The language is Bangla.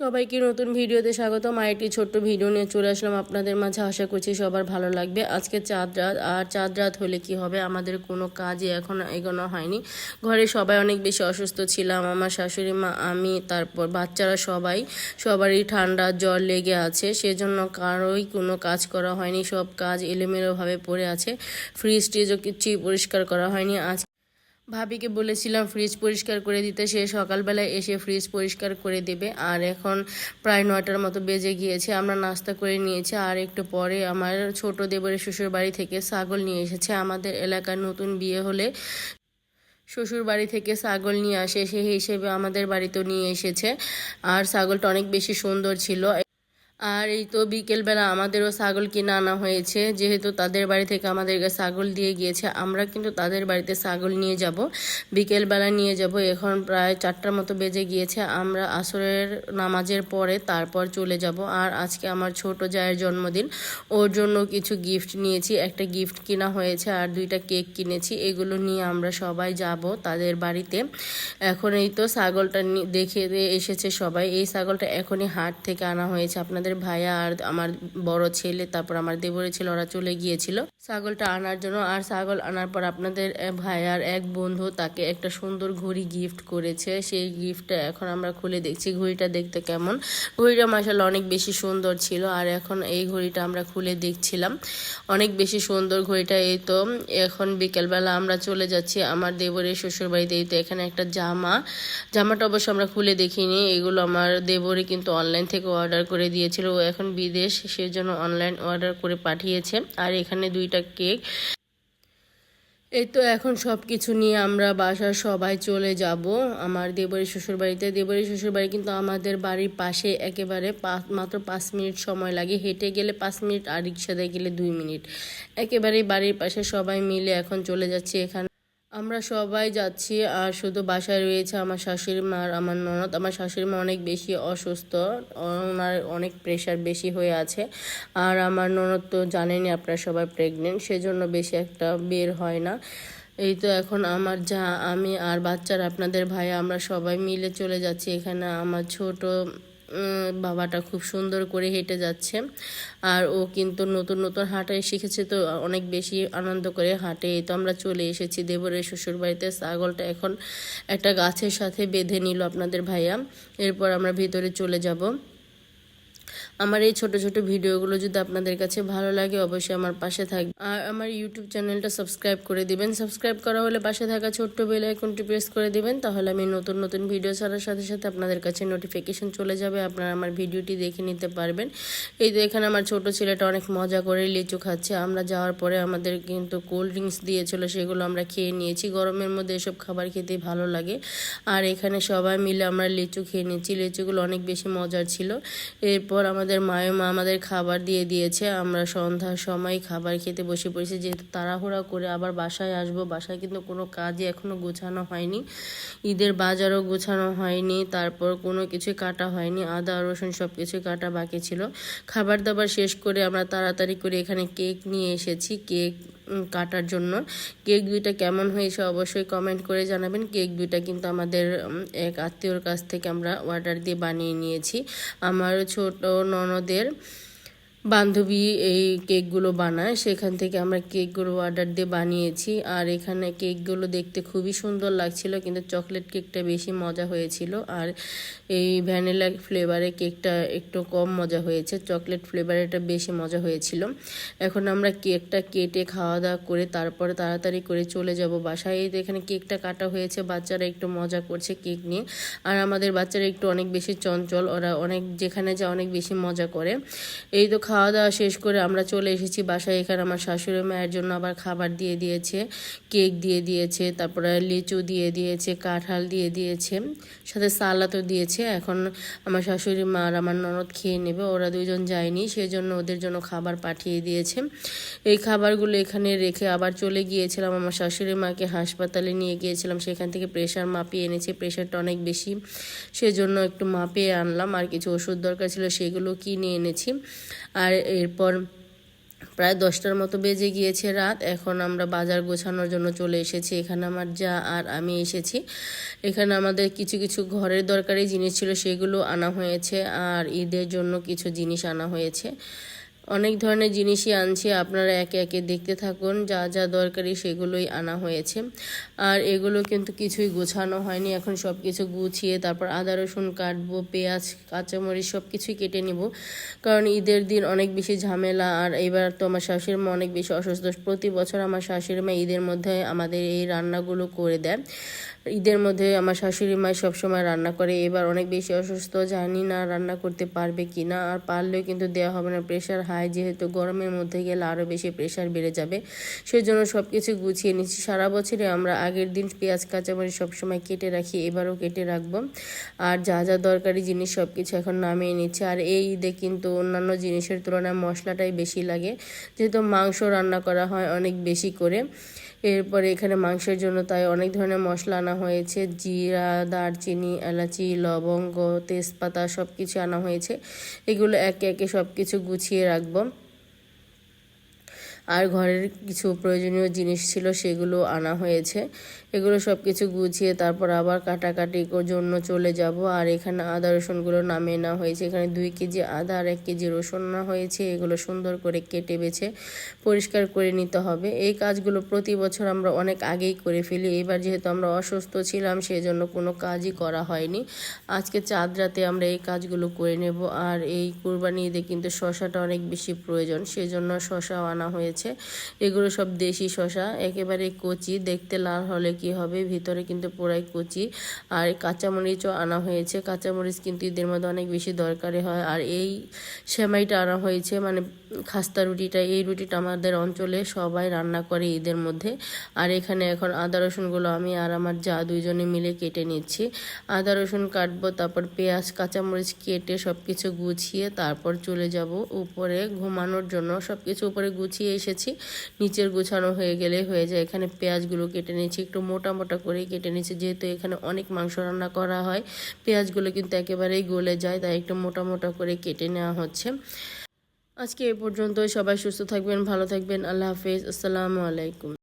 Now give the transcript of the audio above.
সবাইকে নতুন ভিডিওতে স্বাগতম। আর একটি ছোট্ট ভিডিও নিয়ে চলে আসলাম আপনাদের মাঝে। আশা করছি সবার ভালো লাগবে। আজকে চাঁদ রাত, আর চাঁদ রাত হলে কি হবে আমাদের কোনো কাজই এখন এগোনো হয়নি। ঘরে সবাই অনেক বেশি অসুস্থ ছিলাম। আমার শাশুড়ি মা, আমি, তারপর বাচ্চারা সবাই, সবারই ঠান্ডা জ্বর লেগে আছে। সেজন্য কারোই কোনো কাজ করা হয়নি। সব কাজ এলোমেলোভাবে পড়ে আছে। ফ্রিজ টিজও কিছুই পরিষ্কার করা হয়নি। আজ ভাবিকে বলেছিলাম, ফ্রিজ পরিষ্কার করে দিতে। সে সকালবেলায় এসে ফ্রিজ পরিষ্কার করে দেবে। আর এখন প্রায় নয়টার মতো বেজে গিয়েছে। আমরা নাস্তা করে নিয়েছি। আর একটু পরে আমার ছোট দেবরের শ্বশুর বাড়ি থেকে ছাগল নিয়ে এসেছে। আমাদের এলাকার নতুন বিয়ে হলে শ্বশুর বাড়ি থেকে ছাগল নিয়ে আসে। সেই হিসেবে আমাদের বাড়িতেও নিয়ে এসেছে। আর ছাগলটা অনেক বেশি সুন্দর ছিল। আর এই তো বিকেলবেলা আমাদেরও ছাগল কিনে আনা হয়েছে। যেহেতু তাদের বাড়ি থেকে আমাদেরকে ছাগল দিয়ে গিয়েছে, আমরা কিন্তু তাদের বাড়িতে ছাগল নিয়ে যাব। বিকেলবেলা নিয়ে যাব। এখন প্রায় চারটার মতো বেজে গিয়েছে। আমরা আসরের নামাজের পরে তারপর চলে যাব। আর আজকে আমার ছোট জায়ের জন্মদিন। ওর জন্য কিছু গিফট নিয়েছি। একটা গিফট কিনা হয়েছে আর দুইটা কেক কিনেছি। এগুলো নিয়ে আমরা সবাই যাব তাদের বাড়িতে। এখন এই তো ছাগলটা দেখে এসেছে সবাই। এই ছাগলটা এখনই হাট থেকে আনা হয়েছে। আপনাদের ভাইয়া আর আমার বড় ছেলে তারপর আমার দেবরের ছেলে ওরা চলে গিয়েছিল। ছাগলটা আনার জন্য। আর ছাগল আনার পর আপনাদের ভাইয়ার এক বন্ধু তাকে একটা সুন্দর ঘড়ি গিফট করেছে। সেই গিফটটা এখন আমরা খুলে দেখছি। ঘড়িটা দেখতে কেমন? ঘড়িটা মাসাল্লাহ অনেক বেশি সুন্দর ছিল। আর এখন এই ঘড়িটা আমরা খুলে দেখছিলাম। অনেক বেশি সুন্দর ঘড়িটা এই তো। এখন বিকেলবেলা আমরা চলে যাচ্ছি আমার দেবরের শ্বশুর বাড়িতে এই তো এখানে একটা জামা। জামাটা অবশ্য আমরা খুলে দেখিনি। এগুলো আমার দেবরে কিন্তু অনলাইন থেকে অর্ডার করে দিয়েছিল। ও এখন বিদেশ, সেজন্য অনলাইন অর্ডার করে পাঠিয়েছে। আর এখানে দুইটা কেক। এই তো এখন সব কিছু নিয়ে আমরা বাসার সবাই চলে যাব। আমার দেবরী শ্বশুর বাড়িতে দেবরী শ্বশুর বাড়ি কিন্তু আমাদের বাড়ির পাশে একেবারে মাত্র পাঁচ মিনিট সময় লাগে। হেঁটে গেলে পাঁচ মিনিট আর রিক্সাতে গেলে দুই মিনিট। একেবারে বাড়ির পাশে সবাই মিলে এখন চলে যাচ্ছি এখানে। আমরা সবাই যাচ্ছি আর শুধু বাসায় রয়েছে আমার শাশুড়ি মা আর আমার ননদ। আমার শাশুড়ি মা অনেক বেশি অসুস্থ, ওনার অনেক প্রেশার বেশি হয়ে আছে। আর আমার ননদ তো জানেনই আপনারা সবাই প্রেগনেন্ট সেজন্য বেশি একটা বের হয় না। এই তো এখন আমার যা, আমি আর বাচ্চার আপনাদের ভাই, আমরা সবাই মিলে চলে যাচ্ছি। এখানে আমার ছোট বাবাটা খুব সুন্দর করে হেঁটে যাচ্ছে। আর ও কিন্তু নতুন নতুন হাঁটাই শিখেছে, তো অনেক বেশি আনন্দ করে হাঁটে। তো আমরা চলে এসেছি দেবরের শ্বশুর বাড়িতে ছাগলটা এখন একটা গাছের সাথে বেঁধে নিল আপনাদের ভাইয়া। এরপর আমরা ভিতরে চলে যাব। আমার এই ছোট ছোট ভিডিওগুলো যদি আপনাদের কাছে ভালো লাগে, অবশ্যই আমার পাশে থাকবে আর আমার ইউটিউব চ্যানেলটা সাবস্ক্রাইব করে দিবেন। সাবস্ক্রাইব করা হলে পাশে থাকা ছোট্ট বেল আইকনটি প্রেস করে দিবেন, তাহলে আমি নতুন নতুন ভিডিও ছাড়ার সাথে সাথে আপনাদের কাছে নোটিফিকেশন চলে যাবে, আপনারা আমার ভিডিওটি দেখে নিতে পারবেন। এই তো এখানে আমার ছোট ছেলেটা অনেক মজা করে লিচু খাচ্ছে। আমরা যাওয়ার পরে আমাদের কিন্তু কোল্ড ড্রিঙ্কস দিয়েছিল, সেগুলো আমরা খেয়ে নিয়েছি। গরমের মধ্যে এসব খাবার খেতে ভালো লাগে। আর এখানে সবাই মিলে আমরা লিচু খেয়ে নিয়েছি লিচুগুলো অনেক বেশি মজার ছিল। এরপর আমাদের মায়ের মা আমাদের খাবার দিয়ে দিয়েছে। আমরা সন্ধ্যার সময় খাবার খেতে বসে পড়েছি। যেহেতু তাড়াহুড়া করে আবার বাসায় আসব, বাসায় কিন্তু কোনো কাজই এখনও গোছানো হয়নি। ঈদের বাজারও গোছানো হয়নি, তারপর কোনো কিছু কাটা হয়নি। আদা, রসুন সব কিছু কাটা বাকি ছিল। খাবার দাবার শেষ করে আমরা তাড়াতাড়ি করে এখানে কেক নিয়ে এসেছি। কেক কাটার জন্য। কেক দুইটা কেমন হয়েছে অবশ্যই কমেন্ট করে জানাবেন। কেক দুইটা কিন্তু আমাদের এক আত্মীয়র কাছ থেকে আমরা অর্ডার দিয়ে বানিয়ে নিয়েছি। আমার ছোট ননদের বান্ধবী এই কেকগুলো বানায়। সেখান থেকে আমরা কেকগুলো অর্ডার দিয়ে বানিয়েছি। আর এখানে কেকগুলো দেখতে খুবই সুন্দর লাগছিল, কিন্তু চকলেট কেকটা বেশি মজা হয়েছিল। আর এই ভ্যানিলা ফ্লেভারে কেকটা একটু কম মজা হয়েছে, চকলেট ফ্লেভারেরটা বেশি মজা হয়েছিল। এখন আমরা কেকটা কেটে খাওয়া দাওয়া করে তারপরে তাড়াতাড়ি করে চলে যাব বাসায়। এই এখানে কেকটা কাটা হয়েছে, বাচ্চারা একটু মজা করছে কেক নিয়ে। আর আমাদের বাচ্চারা একটু অনেক বেশি চঞ্চল, ওরা অনেক যেখানে যা অনেক বেশি মজা করে। এই তো খাওয়া দাওয়া শেষ করে আমরা চলে এসেছি বাসায়। এখানে আমার শাশুড়ি মায়ের জন্য আবার খাবার দিয়ে দিয়েছে। কেক দিয়ে দিয়েছে, তারপরে লিচু দিয়ে দিয়েছে, কাঁঠাল দিয়ে দিয়েছে, সাথে সালাদও দিয়েছে। এখন আমার শাশুড়ি মা আর আমার ননদ খেয়ে নেবে, ওরা দুজন যায়নি সেই জন্য ওদের জন্য খাবার পাঠিয়ে দিয়েছে। এই খাবারগুলো এখানে রেখে আবার চলে গিয়েছিলাম। আমার শাশুড়ি মাকে হাসপাতালে নিয়ে গিয়েছিলাম। সেখান থেকে প্রেশার মাপিয়ে এনেছে। প্রেশারটা অনেক বেশি, সেজন্য একটু মাপিয়ে আনলাম। আর কিছু ওষুধ দরকার ছিল, সেগুলো কিনে এনেছি। আর এরপর প্রায় দশটার মতো বেজে গিয়েছে রাত। এখন আমরা বাজার গোছানোর জন্য চলে এসেছি। এখানে আমার যা আর আমি এসেছি। এখানে আমাদের কিছু কিছু ঘরের দরকারি জিনিস ছিল, সেগুলো আনা হয়েছে। আর ঈদের জন্য কিছু জিনিস আনা হয়েছে। অনেক ধরনের জিনিসই আনছি, আপনারা একে একে দেখতে থাকুন, যা যা দরকারি সেগুলোই আনা হয়েছে। আর এগুলো কিন্তু কিছুই গোছানো হয়নি, এখন সব কিছু গুছিয়ে তারপর আদা, রসুন কাটবো, পেঁয়াজ, কাঁচামরিচ সব কিছুই কেটে নিব। কারণ ঈদের দিন অনেক বেশি ঝামেলা, আর এবার তো আমার শাশুড়ি মা অনেক বেশি অসুস্থ। প্রতি বছর আমার শাশুড়ি মা ঈদের মধ্যে আমাদের এই রান্নাগুলো করে দেয়। ঈদের মধ্যে আমার শাশুড়ি মা সবসময় রান্না করে, এবার অনেক বেশি অসুস্থ, জানি না রান্না করতে পারবে কি না, আর পারলেও কিন্তু দেওয়া হবে না প্রেশার হাই যেহেতু গরমের মধ্যে গেলে আরও বেশি প্রেশার বেড়ে যাবে। সেই জন্য সব কিছু গুছিয়ে নিচ্ছি। সারা বছরে আমরা আগের দিন পেঁয়াজ, কাঁচামরিচ সবসময় কেটে রাখি, এবারও কেটে রাখব। আর যা যা দরকারি জিনিস সব কিছু এখন নামিয়ে নিচ্ছে। আর এই ঈদে কিন্তু অন্যান্য জিনিসের তুলনায় মশলাটাই বেশি লাগে। যেহেতু মাংস রান্না করা হয় অনেক বেশি করে। এরপরে এখানে মাংসের জন্য তাই অনেক ধরনের মশলা আনা হয়েছে। জিরা, দারচিনি, এলাচি, লবঙ্গ, তেজপাতা সব কিছু আনা হয়েছে। এগুলো একে একে সব কিছু গুছিয়ে রাখব। আর ঘরের কিছু প্রয়োজনীয় জিনিস ছিল সেগুলো আনা হয়েছে। এগুলো সব কিছু গুছিয়ে তারপর আবার কাটাকাটি জন্য চলে যাব। আর এখানে আদা রসুনগুলো নামিয়ে নেওয়া হয়েছে। এখানে দুই কেজি আদা আর এক কেজি রসুন না হয়েছে। এগুলো সুন্দর করে কেটে বেছে পরিষ্কার করে নিতে হবে। এই কাজগুলো প্রতি বছর আমরা অনেক আগেই করে ফেলি। এবার যেহেতু আমরা অসুস্থ ছিলাম সেই জন্য কোনো কাজই করা হয়নি। আজকে চাঁদ রাতে আমরা এই কাজগুলো করে নেব। আর এই কুরবানি ঈদে কিন্তু শশাটা অনেক বেশি প্রয়োজন, সেজন্য শশাও আনা হয়েছে। এগুলো সব দেশি শশা, একেবারে কচি। দেখতে লাল হলে কি হবে? ভিতরে কিন্তু পুরাই কুচি। আর কাঁচামরিচও আনা হয়েছে। কাঁচামরিচ কিন্তু ঈদের মধ্যে অনেক বেশি দরকারি হয়। আর এই সেমাইটা আনা হয়েছে মানে খাস্তা রুটিটা। এই রুটিটা আমাদের অঞ্চলে সবাই রান্না করে ঈদের মধ্যে। আর এখানে এখন আদা রসুনগুলো আমি আর আমার যা দুইজনে মিলে কেটে নিচ্ছি। আদা, রসুন কাটবো, তারপর পেঁয়াজ, কাঁচামরিচ কেটে সব কিছু গুছিয়ে তারপর চলে যাব উপরে ঘুমানোর জন্য। সব কিছু উপরে গুছিয়ে এসেছি। নিচের গুছানো হয়ে গেলে হয়ে যায়। এখানে পেঁয়াজগুলো কেটে নিচ্ছি। একটু মোটা মোটা করে কেটে নিয়েছি। যেহেতু এখানে অনেক মাংস রান্না করা হয়, পেঁয়াজগুলো কিন্তু একেবারেই গলে যায়, তাই একটু মোটা মোটা করে কেটে নেওয়া হচ্ছে। আজকে এ পর্যন্ত সবাই সুস্থ থাকবেন, ভালো থাকবেন। আল্লাহ হাফিজ। আসসালামু আলাইকুম।